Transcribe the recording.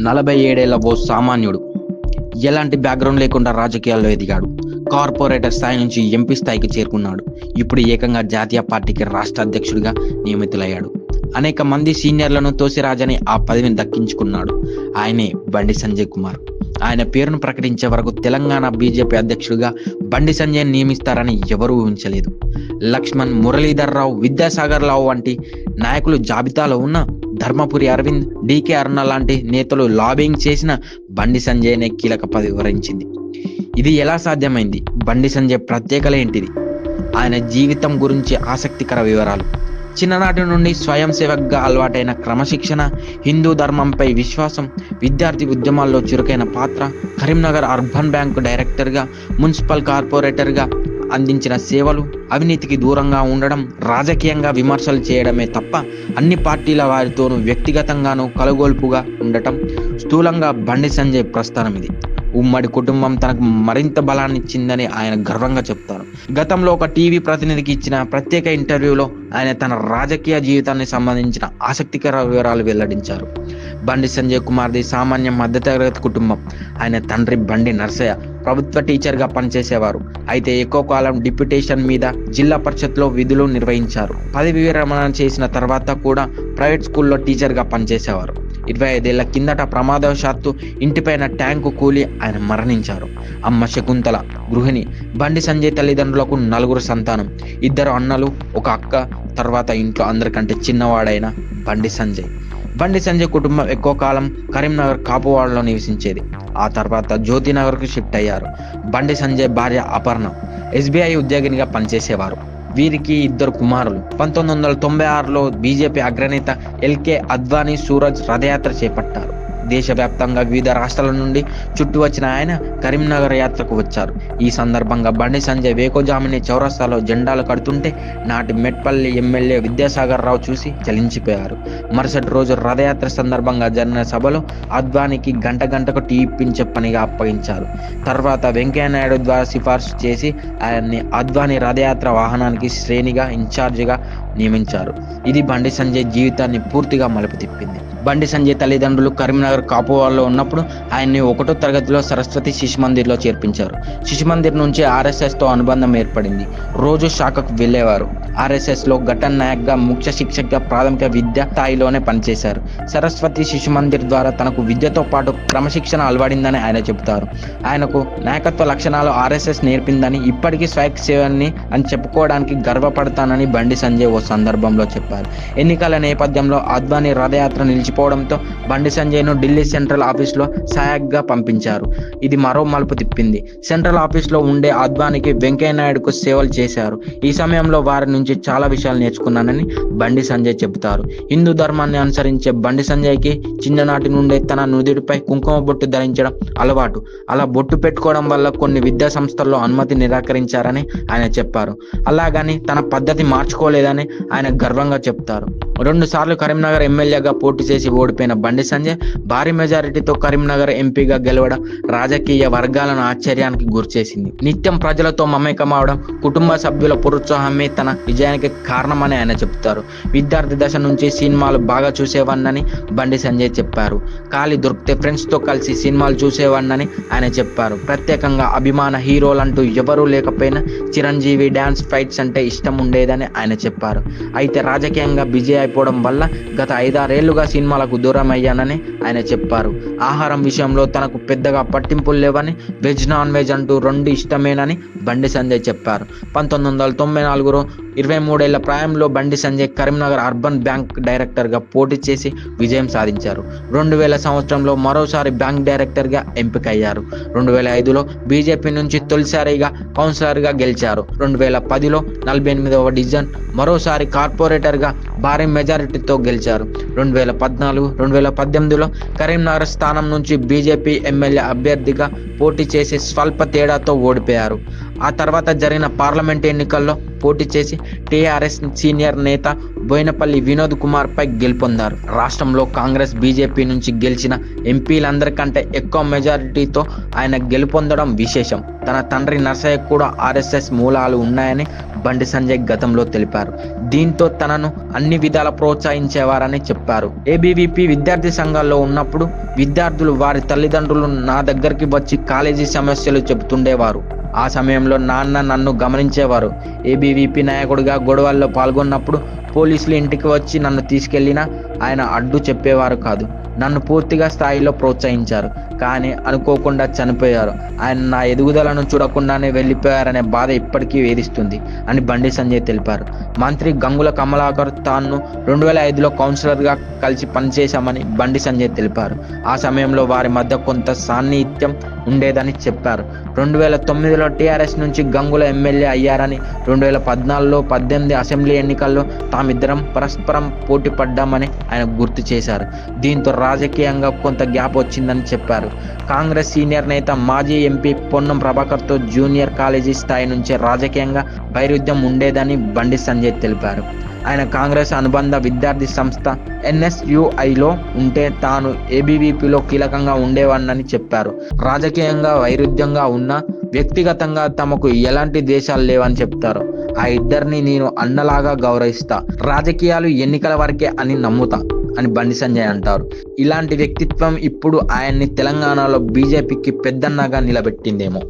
నలభై ఏడేళ్ళ ఓ సామాన్యుడు. ఎలాంటి బ్యాక్గ్రౌండ్ లేకుండా రాజకీయాల్లో ఎదిగాడు. కార్పొరేటర్ స్థాయి నుంచి ఎంపీ స్థాయికి చేరుకున్నాడు. ఇప్పుడు ఏకంగా జాతీయ పార్టీకి రాష్ట్ర అధ్యక్షుడిగా నియమితులయ్యాడు. అనేక మంది సీనియర్లను తోసిరాజని ఆ పదవిని దక్కించుకున్నాడు. ఆయనే బండి సంజయ్ కుమార్. ఆయన పేరును ప్రకటించే వరకు తెలంగాణ బీజేపీ అధ్యక్షుడిగా బండి సంజయ్ నియమిస్తారని ఎవరూ ఊహించలేదు. లక్ష్మణ్ మురళీధర్ రావు విద్యాసాగర్ రావు వంటి నాయకులు జాబితాలో ఉన్న ధర్మపురి అరవింద్ డికే అరుణ లాంటి నేతలు లాబింగ్ చేసిన బండి సంజయ్నే కీలక పదవి వివరించింది ఇది ఎలా సాధ్యమైంది? బండి సంజయ్ ప్రత్యేకత ఏంటిది? ఆయన జీవితం గురించి ఆసక్తికర వివరాలు. చిన్ననాటి నుండి స్వయం సేవక్గా అలవాటైన క్రమశిక్షణ హిందూ ధర్మంపై విశ్వాసం విద్యార్థి ఉద్యమాల్లో చురుకైన పాత్ర కరీంనగర్ అర్బన్ బ్యాంకు డైరెక్టర్గా మున్సిపల్ కార్పొరేటర్గా అందించిన సేవలు అవినీతికి దూరంగా ఉండడం రాజకీయంగా విమర్శలు చేయడమే తప్ప అన్ని పార్టీల వారితోనూ వ్యక్తిగతంగానూ కలగొల్పుగా ఉండటం స్థూలంగా బండి సంజయ్ ప్రస్థానం ఇది. ఉమ్మడి కుటుంబం తనకు మరింత బలాన్ని ఇచ్చిందని ఆయన గర్వంగా చెప్తారు. గతంలో ఒక టీవీ ప్రతినిధికి ఇచ్చిన ప్రత్యేక ఇంటర్వ్యూలో ఆయన తన రాజకీయ జీవితానికి సంబంధించిన ఆసక్తికర వివరాలు వెల్లడించారు. బండి సంజయ్ కుమార్ది సామాన్య మధ్యతరగతి కుటుంబం. ఆయన తండ్రి బండి నర్సయ్య. ప్రభుత్వ టీచర్గా పనిచేసేవారు. అయితే ఎక్కువ కాలం డిప్యుటేషన్ మీద జిల్లా పరిషత్లో విధులు నిర్వహించారు. పదవి విరమణ చేసిన తర్వాత కూడా ప్రైవేట్ స్కూల్లో టీచర్గా పనిచేసేవారు. ఇరవై ఐదేళ్ళ కిందట ప్రమాదవశాత్తు ఇంటిపైన ట్యాంకు కూలి ఆయన మరణించారు. అమ్మ శకుంతల గృహిణి బండి సంజయ్ తల్లిదండ్రులకు నలుగురు సంతానం. ఇద్దరు అన్నలు ఒక అక్క తర్వాత ఇంట్లో అందరికంటే చిన్నవాడైన బండి సంజయ్. బండి సంజయ్ కుటుంబం ఎక్కువ కాలం కరీంనగర్ కాపువాడలో నివసించేది. ఆ తర్వాత జ్యోతినగర్కు షిఫ్ట్ అయ్యారు. బండి సంజయ్ భార్య అపర్ణ ఎస్బీఐ ఉద్యోగినిగా పనిచేసేవారు. వీరికి ఇద్దరు కుమారులు. పంతొమ్మిది వందల తొంభై ఆరులో బీజేపీ అగ్రనేత ఎల్కే అద్వానీ సూరజ్ రథయాత్ర చేపట్టారు. దేశవ్యాప్తంగా వివిధ రాష్ట్రాల నుండి చుట్టూ వచ్చిన ఆయన కరీంనగర్ యాత్రకు వచ్చారు. ఈ సందర్భంగా బండి సంజయ్ వేకోజామిని చౌరస్తాలో జెండాలు కడుతుంటే నాటి మెట్పల్లి ఎమ్మెల్యే విద్యాసాగర్ రావు చూసి చలించిపోయారు. మరుసటి రోజు రథయాత్ర సందర్భంగా జరిగిన సభలో అద్వానికి గంట గంటకు టీ ఇప్పించే పనిగా అప్పగించారు. తర్వాత వెంకయ్యనాయుడు ద్వారా సిఫార్సు చేసి ఆయన్ని అద్వాని రథయాత్ర వాహనానికి శ్రేణిగా ఇన్ఛార్జిగా నియమించారు. ఇది బండి సంజయ్ జీవితాన్ని పూర్తిగా మలుపు తిప్పింది. బండి సంజయ్ తల్లిదండ్రులు కరీంనగర్ కాపువాల్లో ఉన్నప్పుడు ఆయన్ని ఒకటో తరగతిలో సరస్వతి శిశు మందిర్లో చేర్పించారు. శిశు మందిర్ నుంచి ఆర్ఎస్ఎస్తో అనుబంధం ఏర్పడింది. రోజు శాఖకు వెళ్ళేవారు. ఆర్ఎస్ఎస్లో ఘటన్ నాయక్గా ముఖ్య శిక్షక్గా ప్రాథమిక విద్య స్థాయిలోనే పనిచేశారు. సరస్వతి శిశు మందిర్ ద్వారా తనకు విద్యతో పాటు క్రమశిక్షణ అలవాడిందని ఆయన చెబుతారు. ఆయనకు నాయకత్వ లక్షణాలు ఆర్ఎస్ఎస్ నేర్పిందని ఇప్పటికీ స్వైక్ సేవని అని చెప్పుకోవడానికి గర్వపడతానని బండి సంజయ్ ఓ సందర్భంలో చెప్పారు. ఎన్నికల నేపథ్యంలో అద్వానీ రథయాత్ర నిలిచిపోవడంతో బండి సంజయ్ను ఢిల్లీ సెంట్రల్ ఆఫీస్లో సహాయక్గా పంపించారు. ఇది మరో మలుపు తిప్పింది. సెంట్రల్ ఆఫీస్లో ఉండే అద్వానికి వెంకయ్యనాయుడుకు సేవలు చేశారు. ఈ సమయంలో వారి నుంచి చాలా విషయాలు నేర్చుకున్నానని బండి సంజయ్ చెబుతారు. హిందూ ధర్మాన్ని అనుసరించే బండి సంజయ్కి చిన్ననాటి నుండే తన నుదుటిపై కుంకుమ బొట్టు ధరించడం అలవాటు. అలా బొట్టు పెట్టుకోవడం వల్ల కొన్ని విద్యా సంస్థల్లో అనుమతి నిరాకరించారని ఆయన చెప్పారు. అలాగని తన పద్ధతి మార్చుకోలేదని ఆయన గర్వంగా చెప్తారు. రెండు సార్లు కరీంనగర్ ఎమ్మెల్యేగా పోటీ చేసి ఓడిపోయిన బండి సంజయ్ భారీ మెజారిటీతో కరీంనగర్ ఎంపీగా గెలవడం రాజకీయ వర్గాలను ఆశ్చర్యానికి గురిచేసింది. నిత్యం ప్రజలతో మమేకమవడం కుటుంబ సభ్యుల ప్రోత్సాహమే తన విజయానికి కారణమని ఆయన చెప్తారు. విద్యార్థి దశ నుంచి సినిమాలు బాగా చూసేవాడినని బండి సంజయ్ చెప్పారు. ఖాళీ దొరికితే ఫ్రెండ్స్తో కలిసి సినిమాలు చూసేవాడినని ఆయన చెప్పారు. ప్రత్యేకంగా అభిమాన హీరోలంటూ ఎవరూ లేకపోయినా చిరంజీవి డ్యాన్స్ ఫైట్స్ అంటే ఇష్టం ఉండేదని ఆయన చెప్పారు. అయితే రాజకీయంగా బిజీ అయిపోవడం వల్ల గత ఐదారేళ్ళుగా సినిమాలకు దూరం అయ్యానని ఆయన చెప్పారు. ఆహారం విషయంలో తనకు పెద్దగా పట్టింపులు లేవని వెజ్ నాన్ వెజ్ అంటూ రెండు ఇష్టమేనని బండి సంజయ్ చెప్పారు. పంతొమ్మిది వందల తొంభై నాలుగులో ఇరవై మూడేళ్ళ ప్రాయంలో బండి సంజయ్ కరీంనగర్ అర్బన్ బ్యాంక్ డైరెక్టర్గా పోటీ చేసి విజయం సాధించారు. రెండు వేల సంవత్సరంలో మరోసారి బ్యాంక్ డైరెక్టర్గా ఎంపికయ్యారు. రెండు వేల ఐదులో బీజేపీ నుంచి తొలిసారిగా కౌన్సిలర్గా గెలిచారు. రెండు వేల పదిలో నలభై ఎనిమిదవ డివిజన్ మరోసారి కార్పొరేటర్గా భారీ మెజారిటీతో గెలిచారు. రెండు వేల పద్నాలుగు రెండు వేల పద్దెనిమిదిలో కరీంనగర్ స్థానం నుంచి బీజేపీ ఎమ్మెల్యే అభ్యర్థిగా పోటీ చేసి స్వల్ప తేడాతో ఓడిపోయారు. ఆ తర్వాత జరిగిన పార్లమెంట్ ఎన్నికల్లో పోటీ చేసి టీఆర్ఎస్ సీనియర్ నేత బోయినపల్లి వినోద్ కుమార్ పై గెలుపొందారు. రాష్ట్రంలో కాంగ్రెస్ బీజేపీ నుంచి గెలిచిన ఎంపీలందరికంటే ఎక్కువ మెజారిటీతో ఆయన గెలుపొందడం విశేషం. తన తండ్రి నర్సయ్య కూడా ఆర్ఎస్ఎస్ మూలాలు ఉన్నాయని బండి సంజయ్ గతంలో తెలిపారు. దీంతో తనను అన్ని విధాల ప్రోత్సహించేవారని చెప్పారు. ఏబీవీపీ విద్యార్థి సంఘాల్లో ఉన్నప్పుడు విద్యార్థులు వారి తల్లిదండ్రులు నా దగ్గరికి వచ్చి కాలేజీ సమస్యలు చెబుతుండేవారు. ఆ సమయంలో నాన్న నన్ను గమనించేవారు. ఏబీవీపీ నాయకుడిగా గొడవల్లో పాల్గొన్నప్పుడు పోలీసులు ఇంటికి వచ్చి నన్ను తీసుకెళ్ళినా ఆయన అడ్డు చెప్పేవారు కాదు. నన్ను పూర్తిగా స్థాయిలో ప్రోత్సహించారు కానీ అనుకోకుండా చనిపోయారు. ఆయన నా ఎదుగుదలను చూడకుండానే వెళ్ళిపోయారనే బాధ ఇప్పటికీ వేధిస్తుంది అని బండి సంజయ్ తెలిపారు. మంత్రి గంగుల కమలాకర్ తాను రెండు వేల ఐదులో కౌన్సిలర్గా కలిసి పనిచేశామని బండి సంజయ్ తెలిపారు. ఆ సమయంలో వారి మధ్య కొంత సాన్నిహిత్యం ఉండేదని చెప్పారు. రెండు వేల తొమ్మిదిలో టీఆర్ఎస్ నుంచి గంగుల ఎమ్మెల్యే అయ్యారని రెండు వేల పద్నాలుగులో పద్దెనిమిది అసెంబ్లీ ఎన్నికల్లో తామిద్దరం పరస్పరం పోటీ పడ్డామని ఆయన గుర్తు చేశారు. దీంతో రాజకీయంగా కొంత గ్యాప్ వచ్చిందని చెప్పారు. కాంగ్రెస్ సీనియర్ నేత మాజీ ఎంపీ పొన్నం ప్రభాకర్తో జూనియర్ కాలేజీ స్థాయి నుంచే రాజకీయంగా వైరుధ్యం ఉండేదని బండి సంజయ్ తెలిపారు. ఆయన కాంగ్రెస్ అనుబంధ విద్యార్థి సంస్థ ఎన్ఎస్యుఐలో ఉంటే తాను ఏబీవీపీలో కీలకంగా ఉండేవాడినని చెప్పారు. రాజకీయంగా వైరుధ్యంగా ఉన్న వ్యక్తిగతంగా తమకు ఎలాంటి దేశాలు లేవని చెప్తారు. ఆ ఇద్దరిని నేను అన్నలాగా గౌరవిస్తా. రాజకీయాలు ఎన్నికల వరకే అని నమ్ముతా. అని బండి సంజయ్ అంటారు. ఇలాంటి వ్యక్తిత్వం ఇప్పుడు ఆయన్ని తెలంగాణలో బీజేపీకి పెద్దన్నగా నిలబెట్టిందేమో.